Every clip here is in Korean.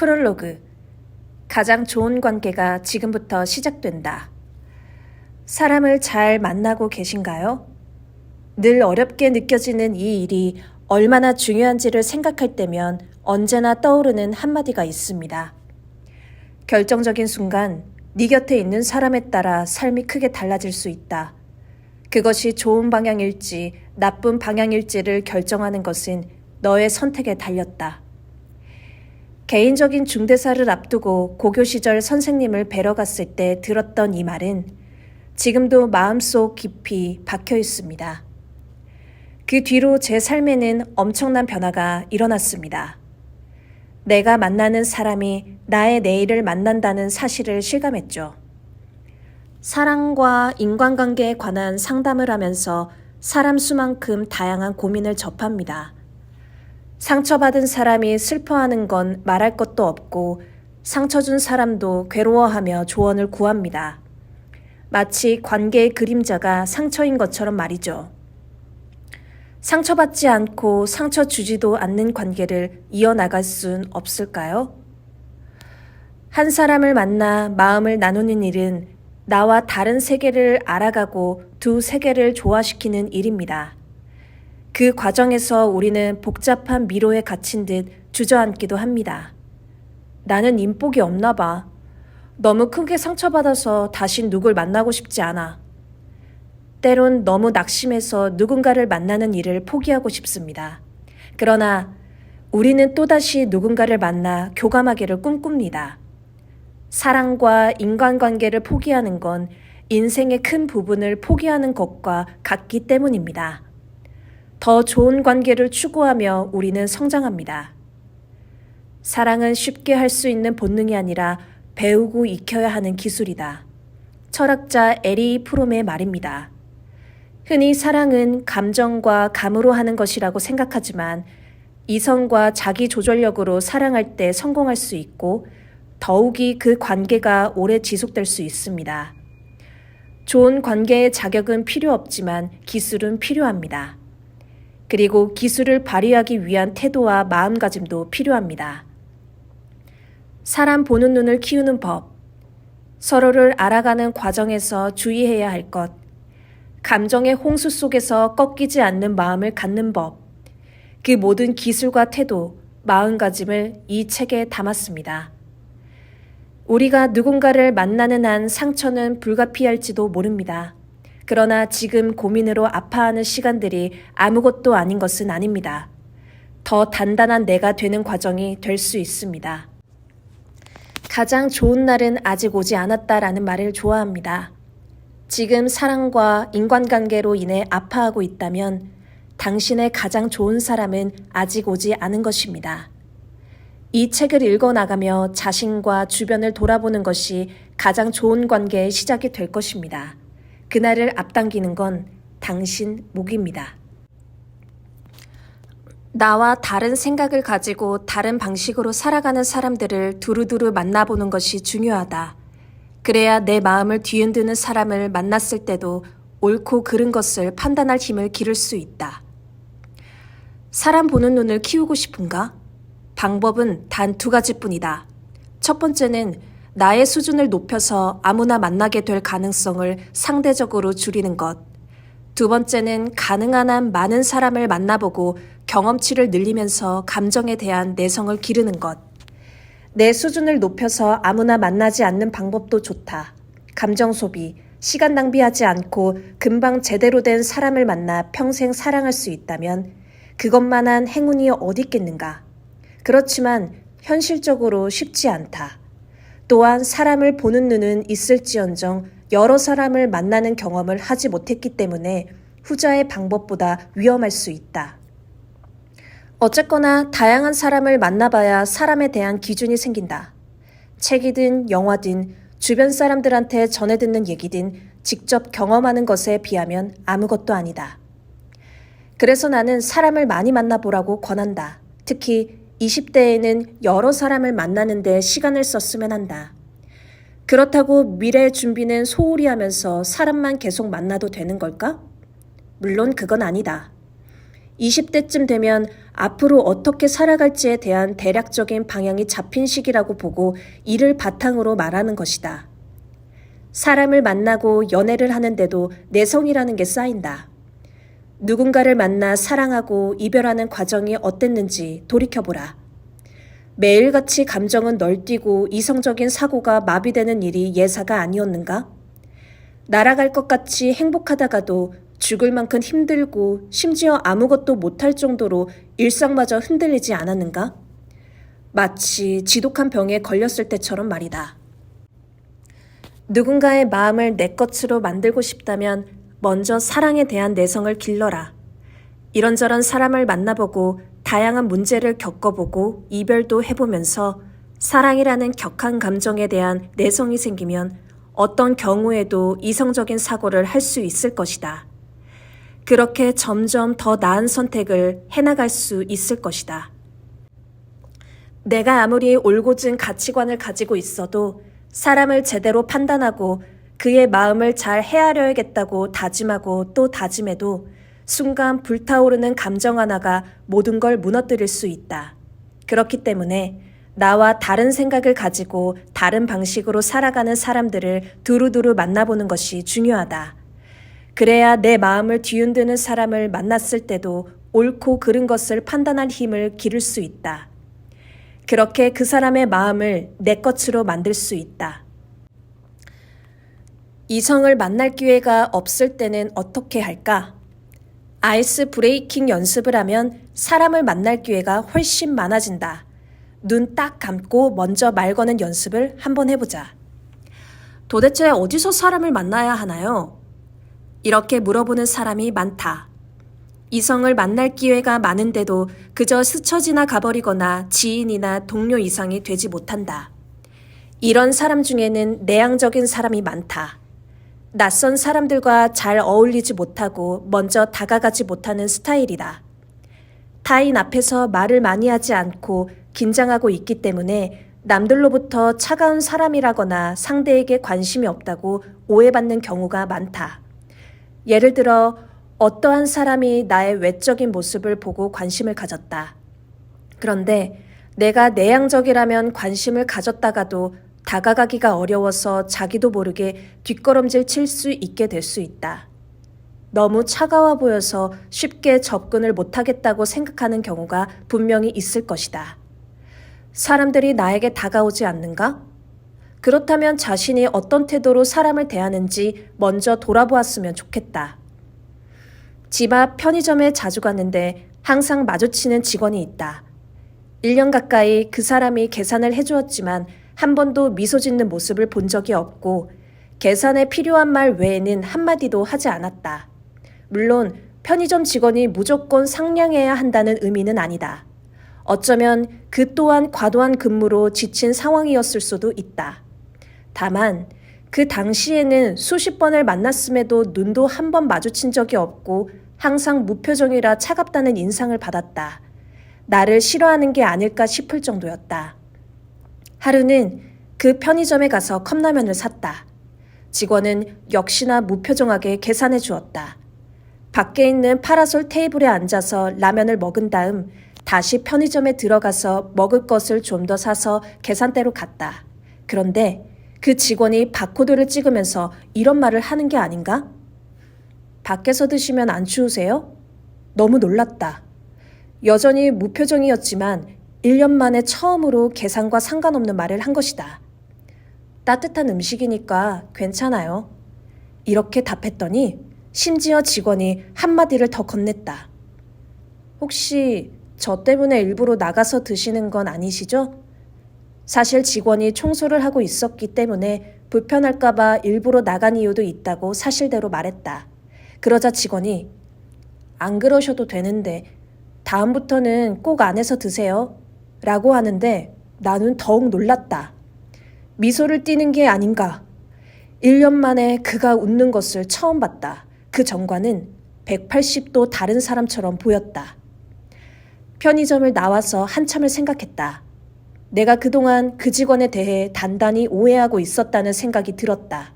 프롤로그. 가장 좋은 관계가 지금부터 시작된다. 사람을 잘 만나고 계신가요? 늘 어렵게 느껴지는 이 일이 얼마나 중요한지를 생각할 때면 언제나 떠오르는 한마디가 있습니다. 결정적인 순간 네 곁에 있는 사람에 따라 삶이 크게 달라질 수 있다. 그것이 좋은 방향일지 나쁜 방향일지를 결정하는 것은 너의 선택에 달렸다. 개인적인 중대사를 앞두고 고교 시절 선생님을 뵈러 갔을 때 들었던 이 말은 지금도 마음속 깊이 박혀 있습니다. 그 뒤로 제 삶에는 엄청난 변화가 일어났습니다. 내가 만나는 사람이 나의 내일을 만난다는 사실을 실감했죠. 사랑과 인간관계에 관한 상담을 하면서 사람 수만큼 다양한 고민을 접합니다. 상처받은 사람이 슬퍼하는 건 말할 것도 없고 상처 준 사람도 괴로워하며 조언을 구합니다. 마치 관계의 그림자가 상처인 것처럼 말이죠. 상처받지 않고 상처 주지도 않는 관계를 이어나갈 순 없을까요? 한 사람을 만나 마음을 나누는 일은 나와 다른 세계를 알아가고 두 세계를 조화시키는 일입니다. 그 과정에서 우리는 복잡한 미로에 갇힌 듯 주저앉기도 합니다. 나는 인복이 없나 봐. 너무 크게 상처받아서 다시 누굴 만나고 싶지 않아. 때론 너무 낙심해서 누군가를 만나는 일을 포기하고 싶습니다. 그러나 우리는 또다시 누군가를 만나 교감하기를 꿈꿉니다. 사랑과 인간관계를 포기하는 건 인생의 큰 부분을 포기하는 것과 같기 때문입니다. 더 좋은 관계를 추구하며 우리는 성장합니다. 사랑은 쉽게 할 수 있는 본능이 아니라 배우고 익혀야 하는 기술이다. 철학자 에리 프롬의 말입니다. 흔히 사랑은 감정과 감으로 하는 것이라고 생각하지만 이성과 자기 조절력으로 사랑할 때 성공할 수 있고 더욱이 그 관계가 오래 지속될 수 있습니다. 좋은 관계의 자격은 필요 없지만 기술은 필요합니다. 그리고 기술을 발휘하기 위한 태도와 마음가짐도 필요합니다. 사람 보는 눈을 키우는 법, 서로를 알아가는 과정에서 주의해야 할 것, 감정의 홍수 속에서 꺾이지 않는 마음을 갖는 법, 그 모든 기술과 태도, 마음가짐을 이 책에 담았습니다. 우리가 누군가를 만나는 한 상처는 불가피할지도 모릅니다. 그러나 지금 고민으로 아파하는 시간들이 아무것도 아닌 것은 아닙니다. 더 단단한 내가 되는 과정이 될 수 있습니다. 가장 좋은 날은 아직 오지 않았다라는 말을 좋아합니다. 지금 사랑과 인간관계로 인해 아파하고 있다면 당신의 가장 좋은 사람은 아직 오지 않은 것입니다. 이 책을 읽어 나가며 자신과 주변을 돌아보는 것이 가장 좋은 관계의 시작이 될 것입니다. 그날을 앞당기는 건 당신 목입니다. 나와 다른 생각을 가지고 다른 방식으로 살아가는 사람들을 두루두루 만나보는 것이 중요하다. 그래야 내 마음을 뒤흔드는 사람을 만났을 때도 옳고 그른 것을 판단할 힘을 기를 수 있다. 사람 보는 눈을 키우고 싶은가? 방법은 단 두 가지뿐이다. 첫 번째는 나의 수준을 높여서 아무나 만나게 될 가능성을 상대적으로 줄이는 것. 두 번째는 가능한 한 많은 사람을 만나보고 경험치를 늘리면서 감정에 대한 내성을 기르는 것. 내 수준을 높여서 아무나 만나지 않는 방법도 좋다. 감정 소비, 시간 낭비하지 않고 금방 제대로 된 사람을 만나 평생 사랑할 수 있다면 그것만한 행운이 어디 있겠는가. 그렇지만 현실적으로 쉽지 않다. 또한 사람을 보는 눈은 있을지언정 여러 사람을 만나는 경험을 하지 못했기 때문에 후자의 방법보다 위험할 수 있다. 어쨌거나 다양한 사람을 만나봐야 사람에 대한 기준이 생긴다. 책이든 영화든 주변 사람들한테 전해 듣는 얘기든 직접 경험하는 것에 비하면 아무것도 아니다. 그래서 나는 사람을 많이 만나보라고 권한다. 특히 20대에는 여러 사람을 만나는데 시간을 썼으면 한다. 그렇다고 미래 준비는 소홀히 하면서 사람만 계속 만나도 되는 걸까? 물론 그건 아니다. 20대쯤 되면 앞으로 어떻게 살아갈지에 대한 대략적인 방향이 잡힌 시기라고 보고 이를 바탕으로 말하는 것이다. 사람을 만나고 연애를 하는데도 내성이라는 게 쌓인다. 누군가를 만나 사랑하고 이별하는 과정이 어땠는지 돌이켜보라. 매일같이 감정은 널뛰고 이성적인 사고가 마비되는 일이 예사가 아니었는가? 날아갈 것 같이 행복하다가도 죽을 만큼 힘들고 심지어 아무것도 못할 정도로 일상마저 흔들리지 않았는가? 마치 지독한 병에 걸렸을 때처럼 말이다. 누군가의 마음을 내 것으로 만들고 싶다면 먼저 사랑에 대한 내성을 길러라. 이런저런 사람을 만나보고 다양한 문제를 겪어보고 이별도 해보면서 사랑이라는 격한 감정에 대한 내성이 생기면 어떤 경우에도 이성적인 사고를 할 수 있을 것이다. 그렇게 점점 더 나은 선택을 해나갈 수 있을 것이다. 내가 아무리 올곧은 가치관을 가지고 있어도 사람을 제대로 판단하고 그의 마음을 잘 헤아려야겠다고 다짐하고 또 다짐해도 순간 불타오르는 감정 하나가 모든 걸 무너뜨릴 수 있다. 그렇기 때문에 나와 다른 생각을 가지고 다른 방식으로 살아가는 사람들을 두루두루 만나보는 것이 중요하다. 그래야 내 마음을 뒤흔드는 사람을 만났을 때도 옳고 그른 것을 판단할 힘을 기를 수 있다. 그렇게 그 사람의 마음을 내 것으로 만들 수 있다. 이성을 만날 기회가 없을 때는 어떻게 할까? 아이스 브레이킹 연습을 하면 사람을 만날 기회가 훨씬 많아진다. 눈 딱 감고 먼저 말 거는 연습을 한번 해보자. 도대체 어디서 사람을 만나야 하나요? 이렇게 물어보는 사람이 많다. 이성을 만날 기회가 많은데도 그저 스쳐 지나 가 버리거나 지인이나 동료 이상이 되지 못한다. 이런 사람 중에는 내향적인 사람이 많다. 낯선 사람들과 잘 어울리지 못하고 먼저 다가가지 못하는 스타일이다. 타인 앞에서 말을 많이 하지 않고 긴장하고 있기 때문에 남들로부터 차가운 사람이라거나 상대에게 관심이 없다고 오해받는 경우가 많다. 예를 들어 어떠한 사람이 나의 외적인 모습을 보고 관심을 가졌다. 그런데 내가 내향적이라면 관심을 가졌다가도 다가가기가 어려워서 자기도 모르게 뒷걸음질 칠 수 있게 될 수 있다. 너무 차가워 보여서 쉽게 접근을 못하겠다고 생각하는 경우가 분명히 있을 것이다. 사람들이 나에게 다가오지 않는가? 그렇다면 자신이 어떤 태도로 사람을 대하는지 먼저 돌아보았으면 좋겠다. 집 앞 편의점에 자주 갔는데 항상 마주치는 직원이 있다. 1년 가까이 그 사람이 계산을 해주었지만 한 번도 미소 짓는 모습을 본 적이 없고 계산에 필요한 말 외에는 한마디도 하지 않았다. 물론 편의점 직원이 무조건 상냥해야 한다는 의미는 아니다. 어쩌면 그 또한 과도한 근무로 지친 상황이었을 수도 있다. 다만 그 당시에는 수십 번을 만났음에도 눈도 한 번 마주친 적이 없고 항상 무표정이라 차갑다는 인상을 받았다. 나를 싫어하는 게 아닐까 싶을 정도였다. 하루는 그 편의점에 가서 컵라면을 샀다. 직원은 역시나 무표정하게 계산해 주었다. 밖에 있는 파라솔 테이블에 앉아서 라면을 먹은 다음 다시 편의점에 들어가서 먹을 것을 좀 더 사서 계산대로 갔다. 그런데 그 직원이 바코드를 찍으면서 이런 말을 하는 게 아닌가? 밖에서 드시면 안 추우세요? 너무 놀랐다. 여전히 무표정이었지만 1년 만에 처음으로 계산과 상관없는 말을 한 것이다. 따뜻한 음식이니까 괜찮아요. 이렇게 답했더니 심지어 직원이 한마디를 더 건넸다. 혹시 저 때문에 일부러 나가서 드시는 건 아니시죠? 사실 직원이 청소를 하고 있었기 때문에 불편할까봐 일부러 나간 이유도 있다고 사실대로 말했다. 그러자 직원이 안 그러셔도 되는데 다음부터는 꼭 안에서 드세요. 라고 하는데 나는 더욱 놀랐다. 미소를 띠는 게 아닌가. 1년 만에 그가 웃는 것을 처음 봤다. 그 전과는 180도 다른 사람처럼 보였다. 편의점을 나와서 한참을 생각했다. 내가 그동안 그 직원에 대해 단단히 오해하고 있었다는 생각이 들었다.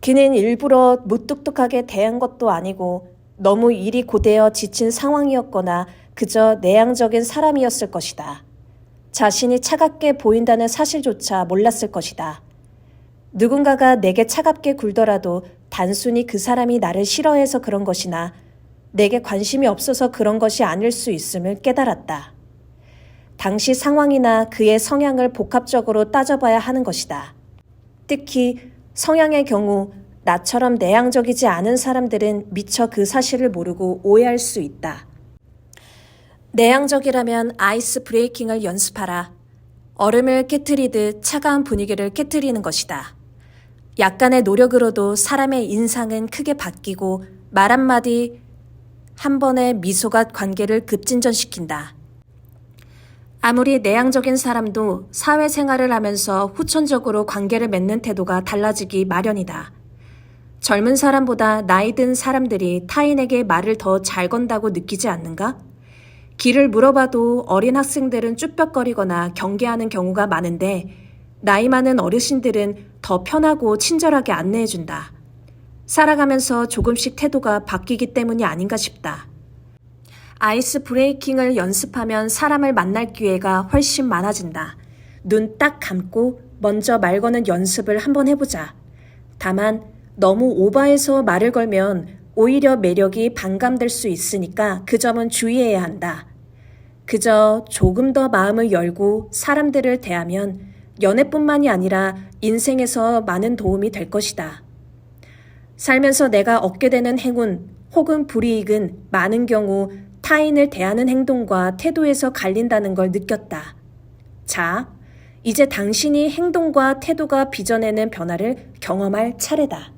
그는 일부러 무뚝뚝하게 대한 것도 아니고 너무 일이 고되어 지친 상황이었거나 그저 내향적인 사람이었을 것이다. 자신이 차갑게 보인다는 사실조차 몰랐을 것이다. 누군가가 내게 차갑게 굴더라도 단순히 그 사람이 나를 싫어해서 그런 것이나 내게 관심이 없어서 그런 것이 아닐 수 있음을 깨달았다. 당시 상황이나 그의 성향을 복합적으로 따져봐야 하는 것이다. 특히 성향의 경우 나처럼 내향적이지 않은 사람들은 미처 그 사실을 모르고 오해할 수 있다. 내향적이라면 아이스 브레이킹을 연습하라. 얼음을 깨뜨리듯 차가운 분위기를 깨뜨리는 것이다. 약간의 노력으로도 사람의 인상은 크게 바뀌고 말 한마디 한 번의 미소가 관계를 급진전시킨다. 아무리 내향적인 사람도 사회생활을 하면서 후천적으로 관계를 맺는 태도가 달라지기 마련이다. 젊은 사람보다 나이 든 사람들이 타인에게 말을 더 잘 건다고 느끼지 않는가? 길을 물어봐도 어린 학생들은 쭈뼛거리거나 경계하는 경우가 많은데 나이 많은 어르신들은 더 편하고 친절하게 안내해준다. 살아가면서 조금씩 태도가 바뀌기 때문이 아닌가 싶다. 아이스 브레이킹을 연습하면 사람을 만날 기회가 훨씬 많아진다. 눈 딱 감고 먼저 말 거는 연습을 한번 해보자. 다만 너무 오버해서 말을 걸면 오히려 매력이 반감될 수 있으니까 그 점은 주의해야 한다. 그저 조금 더 마음을 열고 사람들을 대하면 연애뿐만이 아니라 인생에서 많은 도움이 될 것이다. 살면서 내가 얻게 되는 행운 혹은 불이익은 많은 경우 타인을 대하는 행동과 태도에서 갈린다는 걸 느꼈다. 자, 이제 당신이 행동과 태도가 빚어내는 변화를 경험할 차례다.